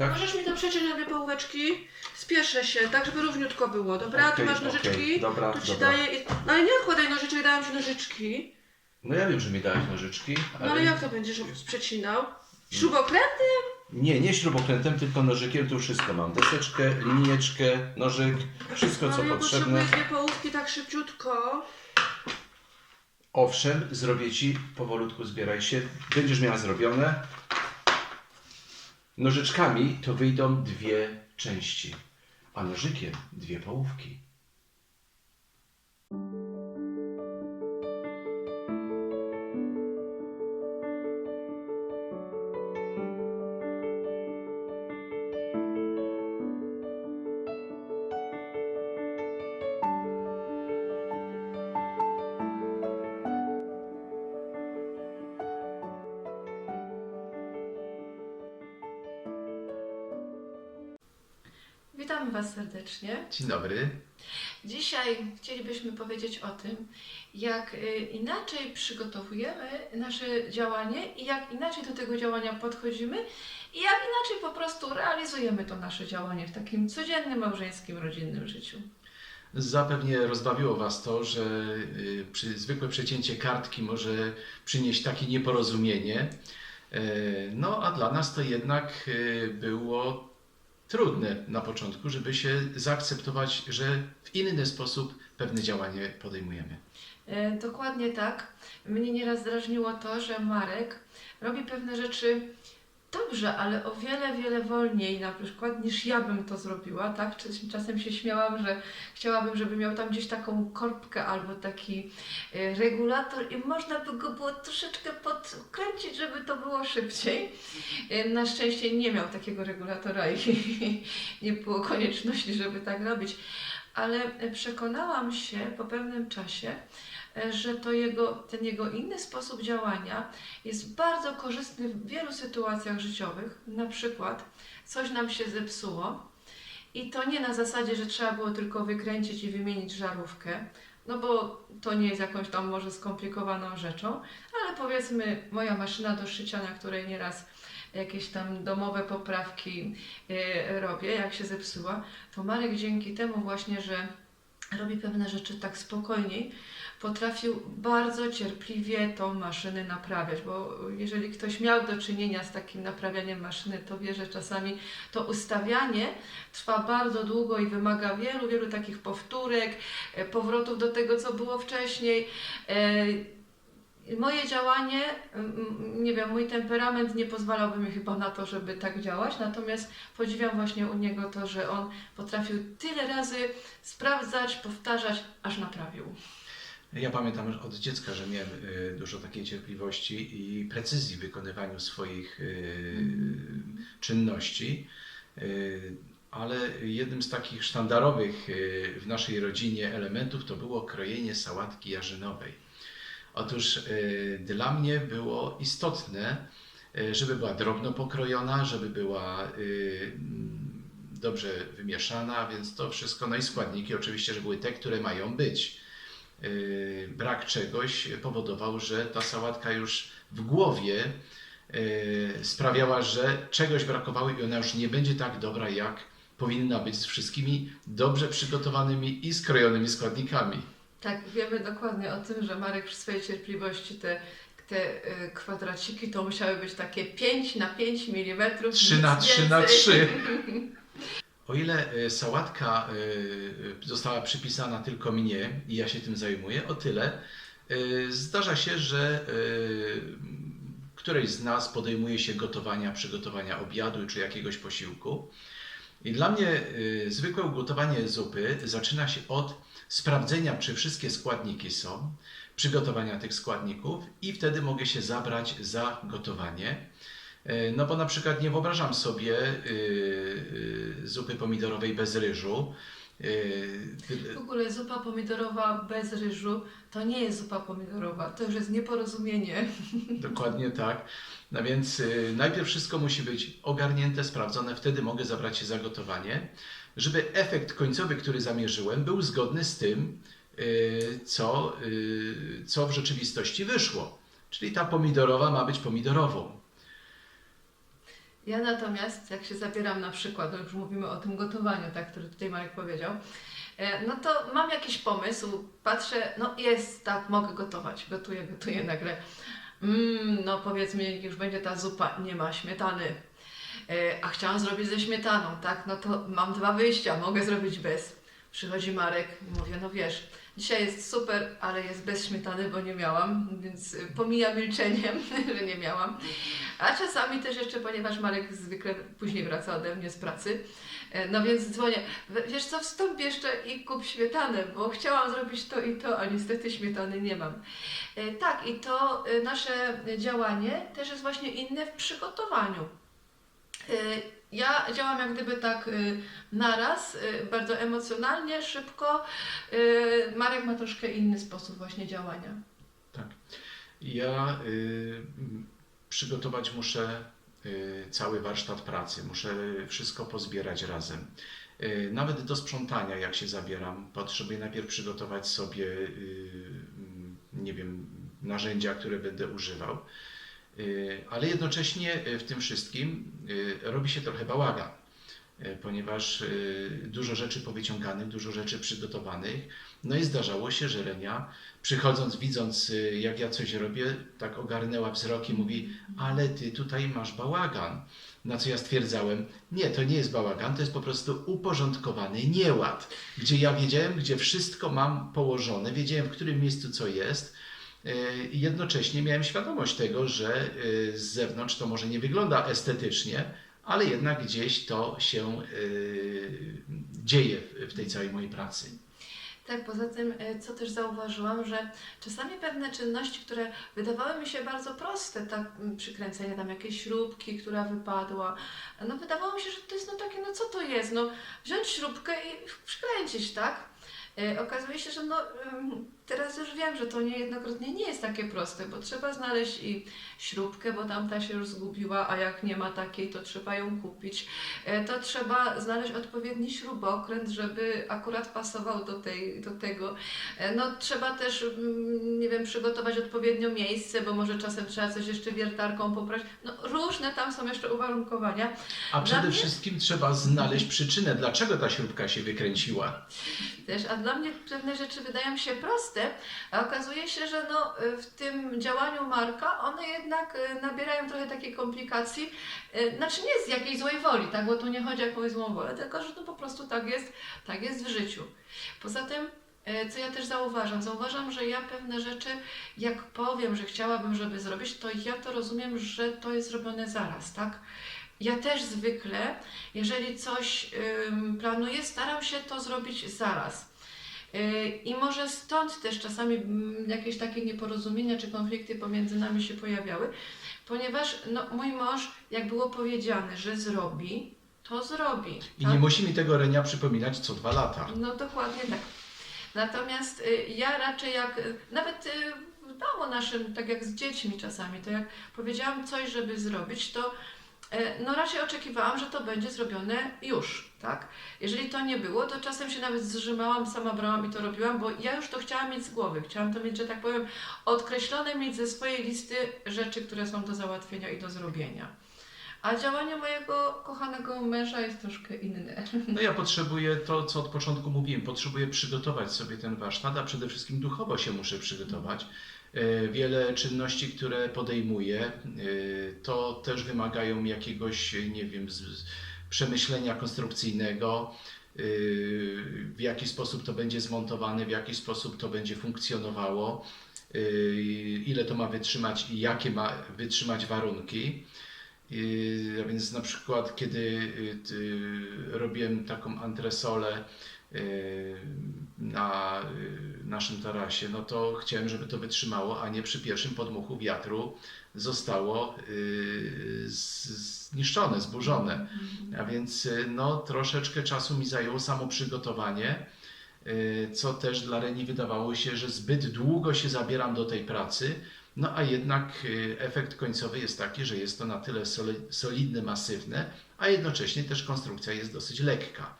Tak? Możesz mi tam przeciąć na dwie połóweczki? Spieszę się, tak żeby równiutko było, dobra? Okej, tu masz okej, nożyczki, dobra, tu ci dobra. daję... i- No ale nie odkładaj nożyczek, dałam ci nożyczki. No ja wiem, że mi dałeś nożyczki, No ale... ale jak to będziesz przecinał? Śrubokrętem? Nie, nie śrubokrętem, tylko nożykiem, tu wszystko mam. Deseczkę, linijeczkę, nożyk, wszystko No co ja potrzebne. potrzebuję dwie połówki tak szybciutko. Owszem, zrobię Ci, powolutku zbieraj się. Będziesz miała zrobione. Nożyczkami to wyjdą dwie części, a nożykiem dwie połówki. Witamy Was serdecznie. Dzień dobry. Dzisiaj chcielibyśmy powiedzieć o tym, jak y, inaczej przygotowujemy nasze działanie i jak inaczej do tego działania podchodzimy i jak inaczej po prostu realizujemy to nasze działanie w takim codziennym, małżeńskim, rodzinnym życiu. Zapewnie rozbawiło Was to, że y, przy, zwykłe przecięcie kartki może przynieść takie nieporozumienie. E, No a dla nas to jednak y, było trudne na początku, żeby się zaakceptować, że w inny sposób pewne działanie podejmujemy. E, Dokładnie tak. Mnie nieraz drażniło to, że Marek robi pewne rzeczy dobrze, ale o wiele, wiele wolniej na przykład niż ja bym to zrobiła, tak? Czas- Czasem się śmiałam, że chciałabym, żeby miał tam gdzieś taką korbkę albo taki e, regulator i można by go było troszeczkę podkręcić, żeby to było szybciej. E, Na szczęście nie miał takiego regulatora i nie było konieczności, żeby tak robić. Ale przekonałam się po pewnym czasie, że to jego, ten jego inny sposób działania jest bardzo korzystny w wielu sytuacjach życiowych. Na przykład coś nam się zepsuło i to nie na zasadzie, że trzeba było tylko wykręcić i wymienić żarówkę, no bo to nie jest jakąś tam może skomplikowaną rzeczą, ale powiedzmy moja maszyna do szycia, na której nieraz jakieś tam domowe poprawki e, robię, jak się zepsuła, to Marek dzięki temu właśnie, że robi pewne rzeczy tak spokojniej, potrafił bardzo cierpliwie tą maszynę naprawiać, bo jeżeli ktoś miał do czynienia z takim naprawianiem maszyny, to wie, że czasami to ustawianie trwa bardzo długo i wymaga wielu, wielu takich powtórek, e, powrotów do tego, co było wcześniej. E, Moje działanie, nie wiem, mój temperament nie pozwalałby mi chyba na to, żeby tak działać, natomiast podziwiam właśnie u niego to, że on potrafił tyle razy sprawdzać, powtarzać, aż naprawił. Ja pamiętam od dziecka, że miałem y, dużo takiej cierpliwości i precyzji w wykonywaniu swoich y, czynności, Y, ale jednym z takich sztandarowych w naszej rodzinie elementów to było krojenie sałatki jarzynowej. Otóż dla mnie było istotne, żeby była drobno pokrojona, żeby była mm, dobrze wymieszana, więc to wszystko, no i składniki oczywiście, że były te, które mają być brak czegoś powodował, że ta sałatka już w głowie yy, sprawiała, że czegoś brakowało i ona już nie będzie tak dobra, jak powinna być z wszystkimi dobrze przygotowanymi i skrojonymi składnikami. Tak, wiemy dokładnie o tym, że Marek przy swojej cierpliwości te, te y, kwadraciki to musiały być takie 5 na 5 mm. 3 na 3 na 3. O ile y, sałatka y, została przypisana tylko mnie i ja się tym zajmuję, o tyle zdarza się, że któreś z nas podejmuje się gotowania, przygotowania obiadu czy jakiegoś posiłku. I dla mnie zwykłe ugotowanie zupy zaczyna się od sprawdzenia, czy wszystkie składniki są, przygotowania tych składników i wtedy mogę się zabrać za gotowanie. E, No bo na przykład nie wyobrażam sobie y, y, zupy pomidorowej bez ryżu. W ogóle zupa pomidorowa bez ryżu to nie jest zupa pomidorowa, to już jest nieporozumienie. Dokładnie tak. No więc najpierw wszystko musi być ogarnięte, sprawdzone, wtedy mogę zabrać się za gotowanie, żeby efekt końcowy, który zamierzyłem, był zgodny z tym, co, co w rzeczywistości wyszło. Czyli ta pomidorowa ma być pomidorową. Ja natomiast, jak się zabieram na przykład, już mówimy o tym gotowaniu, tak, który tutaj Marek powiedział, e, no to mam jakiś pomysł, patrzę, no jest, tak, mogę gotować, gotuję, gotuję nagle. Mm, no powiedzmy, już będzie ta zupa, nie ma śmietany. E, A chciałam zrobić ze śmietaną, tak? No to mam dwa wyjścia, mogę zrobić bez. Przychodzi Marek i mówię, no wiesz, dzisiaj jest super, ale jest bez śmietany, bo nie miałam, więc y, pomija milczeniem, że nie miałam. A czasami też jeszcze, ponieważ Marek zwykle później wraca ode mnie z pracy, e, no więc dzwonię, "We- wiesz co, wstąp jeszcze i kup śmietanę, bo chciałam zrobić to i to, a niestety śmietany nie mam. E, Tak, i to e, nasze działanie też jest właśnie inne w przygotowaniu. Ja działam jak gdyby tak e, naraz, e, bardzo emocjonalnie, szybko. E, Marek ma troszkę inny sposób właśnie działania. Ja y, przygotować muszę y, cały warsztat pracy, muszę wszystko pozbierać razem. Y, Nawet do sprzątania, jak się zabieram, potrzebuję najpierw przygotować sobie, y, m, nie wiem, narzędzia, które będę używał. Y, Ale jednocześnie y, w tym wszystkim y, robi się trochę bałagan, ponieważ dużo rzeczy powyciąganych, dużo rzeczy przygotowanych. No i zdarzało się, że Renia przychodząc, widząc jak ja coś robię, tak ogarnęła wzrok i mówi, ale ty tutaj masz bałagan. Na co ja stwierdzałem, nie, to nie jest bałagan, to jest po prostu uporządkowany nieład, gdzie ja wiedziałem, gdzie wszystko mam położone, wiedziałem, w którym miejscu co jest. Y, I jednocześnie miałem świadomość tego, że y, z zewnątrz to może nie wygląda estetycznie, ale jednak gdzieś to się y, dzieje w- tej całej mojej pracy. Tak, poza tym, e, co też zauważyłam, że czasami pewne czynności, które wydawały mi się bardzo proste, tak przykręcenie tam jakiejś śrubki, która wypadła, no wydawało mi się, że to jest no takie, no co to jest, no wziąć śrubkę i przykręcić, tak? E, Okazuje się, że no teraz już wiem, że to niejednokrotnie nie jest takie proste, bo trzeba znaleźć i śrubkę, bo tamta się już zgubiła, a jak nie ma takiej, to trzeba ją kupić. E, To trzeba znaleźć odpowiedni śrubokręt, żeby akurat pasował do, tej, do tego. E, No trzeba też, mm, nie wiem, przygotować odpowiednio miejsce, bo może czasem trzeba coś jeszcze wiertarką poprać. No różne tam są jeszcze uwarunkowania. A przede mnie- wszystkim trzeba znaleźć przyczynę, dlaczego ta śrubka się wykręciła. Też, a dla mnie pewne rzeczy wydają się proste, a okazuje się, że no, y, w tym działaniu Marka one jednak y, nabierają trochę takiej komplikacji. Y, Znaczy nie z jakiejś złej woli, tak? bo tu nie chodzi o jakąś złą wolę, tylko że to po prostu tak jest, tak jest w życiu. Poza tym, co ja też zauważam, zauważam, że ja pewne rzeczy, jak powiem, że chciałabym, żeby zrobić, to ja to rozumiem, że to jest robione zaraz, tak? Ja też zwykle, jeżeli coś planuję, staram się to zrobić zaraz. Yy, I może stąd też czasami mm, jakieś takie nieporozumienia czy konflikty pomiędzy nami się pojawiały, ponieważ no, mój mąż, jak było powiedziane, że zrobi, to zrobi. I tak? nie musi mi tego Renia przypominać co dwa lata. No dokładnie tak. Natomiast y, ja raczej jak, y, nawet y, w domu naszym, tak jak z dziećmi czasami, to jak powiedziałam coś, żeby zrobić, to y, no raczej oczekiwałam, że to będzie zrobione już, tak? Jeżeli to nie było, to czasem się nawet zrzymałam, sama brałam i to robiłam, bo ja już to chciałam mieć z głowy. Chciałam to mieć, że tak powiem, odkreślone mieć ze swojej listy rzeczy, które są do załatwienia i do zrobienia. A działanie mojego kochanego męża jest troszkę inne. No ja potrzebuję to, co od początku mówiłem, potrzebuję przygotować sobie ten warsztat, a przede wszystkim duchowo się muszę przygotować. E, Wiele czynności, które podejmuję, e, to też wymagają jakiegoś, nie wiem, przemyślenia konstrukcyjnego, e, w jaki sposób to będzie zmontowane, w jaki sposób to będzie funkcjonowało, ile to ma wytrzymać i jakie ma wytrzymać warunki. Yy, A więc na przykład, kiedy y, ty- robiłem taką antresolę y, na naszym tarasie, no to chciałem, żeby to wytrzymało, a nie przy pierwszym podmuchu wiatru zostało zniszczone, zburzone. A więc no, troszeczkę czasu mi zajęło samo przygotowanie, co też dla Reni wydawało się, że zbyt długo się zabieram do tej pracy, no a jednak y, efekt końcowy jest taki, że jest to na tyle soli- solidne, masywne, a jednocześnie też konstrukcja jest dosyć lekka.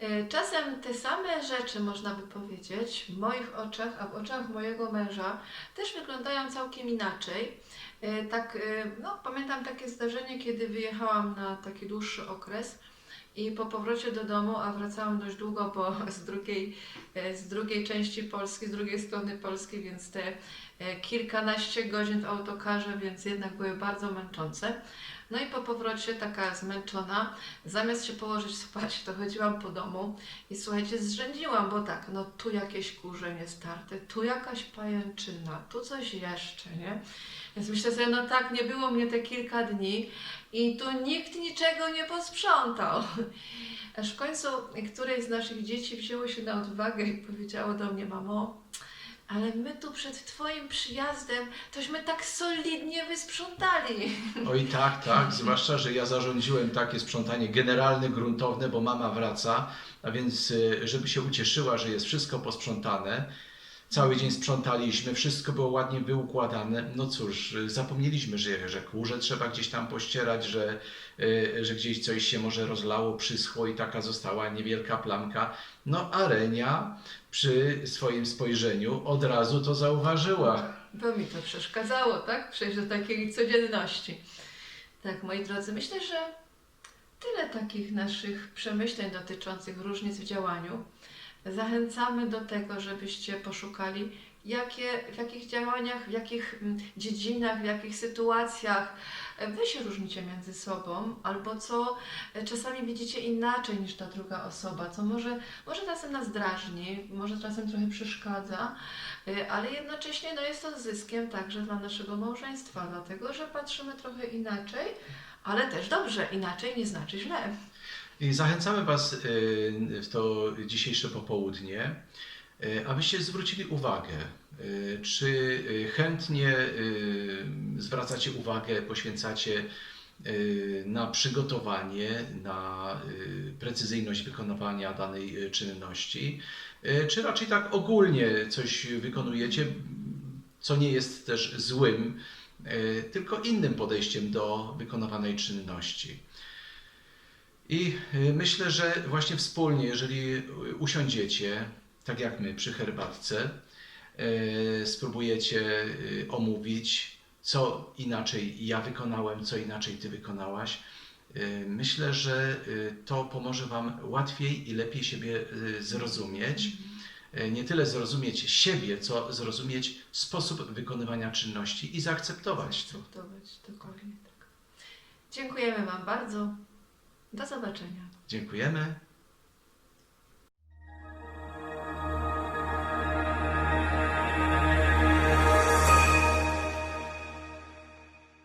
E, Czasem te same rzeczy, można by powiedzieć, w moich oczach, a w oczach mojego męża też wyglądają całkiem inaczej. E, Tak, e, no, pamiętam takie zdarzenie, kiedy wyjechałam na taki dłuższy okres i po powrocie do domu, a wracałam dość długo, bo z drugiej, e, z drugiej części Polski, z drugiej strony Polski, więc te e, kilkanaście godzin w autokarze, więc jednak były bardzo męczące. No i po powrocie taka zmęczona, zamiast się położyć spać, to chodziłam po domu i słuchajcie, zrzędziłam, bo tak, no tu jakieś kurze niestarte, tu jakaś pajęczyna, tu coś jeszcze, nie? Więc myślę sobie, no tak, nie było mnie te kilka dni i tu nikt niczego nie posprzątał. Aż w końcu któreś z naszych dzieci wzięło się na odwagę i powiedziało do mnie, mamo, ale my tu przed Twoim przyjazdem tośmy tak solidnie wysprzątali. Oj tak, tak, zwłaszcza, że ja zarządziłem takie sprzątanie generalne, gruntowne, bo mama wraca, a więc y, żeby się ucieszyła, że jest wszystko posprzątane. Cały dzień sprzątaliśmy, wszystko było ładnie wyukładane. No cóż, y, zapomnieliśmy, że, że kurze trzeba gdzieś tam pościerać, że, y, że gdzieś coś się może rozlało, przyschło i taka została niewielka plamka. No a Renia przy swoim spojrzeniu od razu to zauważyła. Bo mi to przeszkadzało, tak? Przejść do takiej codzienności. Tak, moi drodzy, myślę, że tyle takich naszych przemyśleń dotyczących różnic w działaniu. Zachęcamy do tego, żebyście poszukali, jakie, w jakich działaniach, w jakich mm, dziedzinach, w jakich sytuacjach e, wy się różnicie między sobą, albo co e, czasami widzicie inaczej niż ta druga osoba, co może, może czasem nas drażni, może czasem trochę przeszkadza, y, ale jednocześnie no, jest to zyskiem także dla naszego małżeństwa, dlatego że patrzymy trochę inaczej, ale też dobrze, inaczej nie znaczy źle. I zachęcamy Was y, w to dzisiejsze popołudnie, y, abyście zwrócili uwagę, y, czy y, chętnie y, zwracacie uwagę, poświęcacie y, na przygotowanie, na y, precyzyjność wykonywania danej y, czynności, y, czy raczej tak ogólnie coś wykonujecie, co nie jest też złym, y, tylko innym podejściem do wykonywanej czynności. I y, myślę, że właśnie wspólnie, jeżeli usiądziecie, tak jak my przy herbatce, y, spróbujecie y, omówić, co inaczej ja wykonałem, co inaczej ty wykonałaś. Myślę, że to pomoże Wam łatwiej i lepiej siebie zrozumieć. Nie tyle zrozumieć siebie, co zrozumieć sposób wykonywania czynności i zaakceptować to. Akceptować, dokładnie tak. Dziękujemy Wam bardzo. Do zobaczenia. Dziękujemy.